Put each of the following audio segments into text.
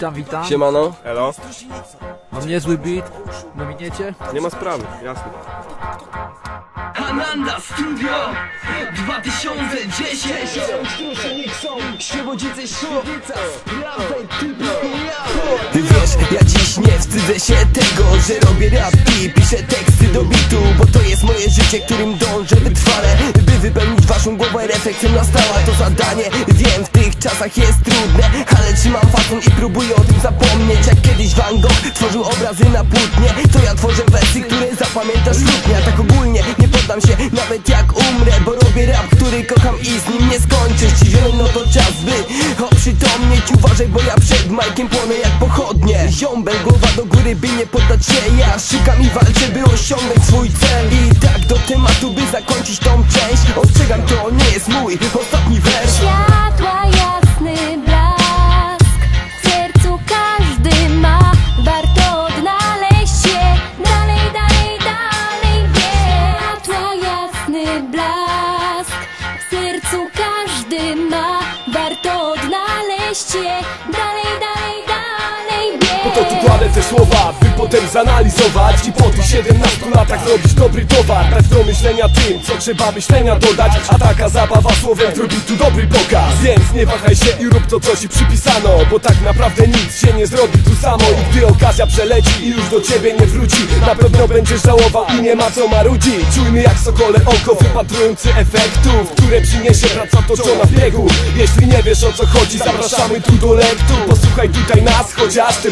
Witam, witam. Siemano. Elo? Mam niezły beat. Nominiecie? Nie ma sprawy, jasne. Ananda Studio 2010 Świebodzice Świebodzica Ty wiesz, ja dziś nie wstydzę się tego, że robię rap i piszę teksty do bitu Bo to jest moje życie, którym dążę wytrwale By wypełnić waszą głowę refleksją nastała to zadanie Wiem, w tych czasach jest trudne, ale trzymam fason i próbuję o tym zapomnieć. Jak kiedyś Van Gogh tworzył obrazy na płótnie To ja tworzę wersy, które zapamiętasz lub nie A tak ogólnie nie poddam się nawet jak umrę Bo robię rap, który kocham i z nim nie skończę. Zdziwiony no to czas by oprzytomnieć Uważaj, bo ja przed majkiem płonę jak pochodnie. Ziombel, głowa do góry, by nie poddać się Ja. Szukam i walczę, by osiągnąć swój cel. I tak do tematu, by zakończyć tą część. Ostrzegam, to nie jest mój ostatni wers Odnaleźć się Dalej, dalej, dalej to tu kładę te słowa, by potem zanalizować. I po tych 17 latach robić dobry towar. Dać do myślenia tym, co trzeba myślenia dodać. A taka zabawa słowem zrobi tu dobry pokaz. Więc nie wahaj się i rób to, co ci przypisano. Bo tak naprawdę nic się nie zrobi tu samo. I gdy okazja przeleci i już do ciebie nie wróci Na pewno będziesz żałował i nie ma co marudzić. Czujny jak sokole oko, wypatrujący efektów Które przyniesie praca toczona w biegu. Jeśli nie wiesz o co chodzi, zapraszamy tu do lektu. Posłuchaj tutaj nas, chociaż te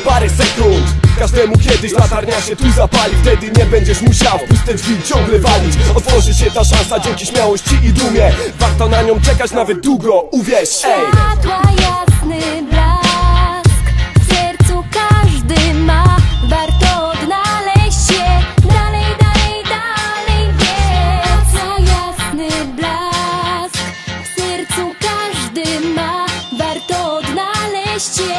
Każdemu kiedyś latarnia się tu zapali. Wtedy nie będziesz musiał w puste drzwi ciągle walić. Otworzy się ta szansa dzięki śmiałości i dumie. Warto na nią czekać nawet długo, uwierz, ej! Światła jasny blask. W sercu każdy ma. Warto odnaleźć się. Dalej, dalej, dalej wie. Światła jasny blask. W sercu każdy ma. Warto odnaleźć się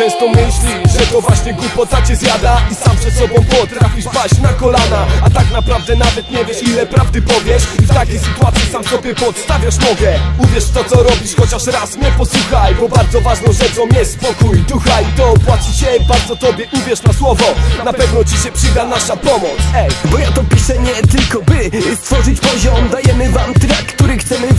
Często myślisz, że to właśnie głupota cię zjada I sam przed sobą potrafisz paść na kolana. A tak naprawdę nawet nie wiesz ile prawdy powiesz I w takiej sytuacji sam sobie podstawiasz nogę. Uwierz w to co robisz, chociaż raz mnie posłuchaj Bo bardzo ważną rzeczą jest spokój. Ducha I to opłaci się bardzo tobie, uwierz na słowo. Na pewno ci się przyda nasza pomoc, ej Bo ja to piszę nie tylko by stworzyć poziom. Dajemy wam track, który chcemy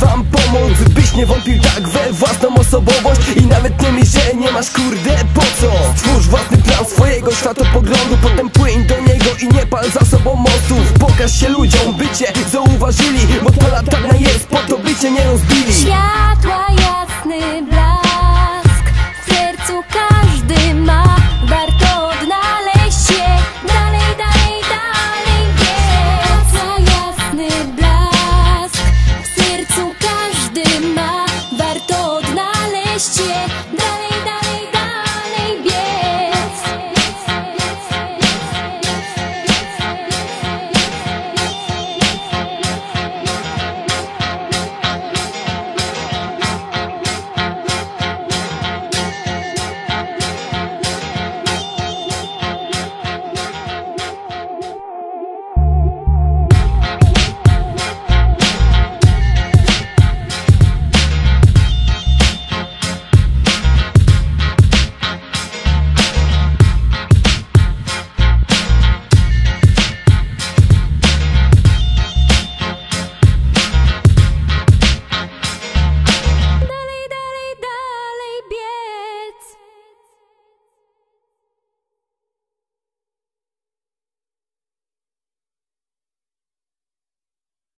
nie wątpił tak we własną osobowość I nawet nie myśl, że nie masz kurde po co? Stwórz własny plan swojego światopoglądu Potem płyń do niego i nie pal za sobą mostów. Pokaż się ludziom, by cię zauważyli Bo ta latarnia jest po to, by cię nie rozbili. Światła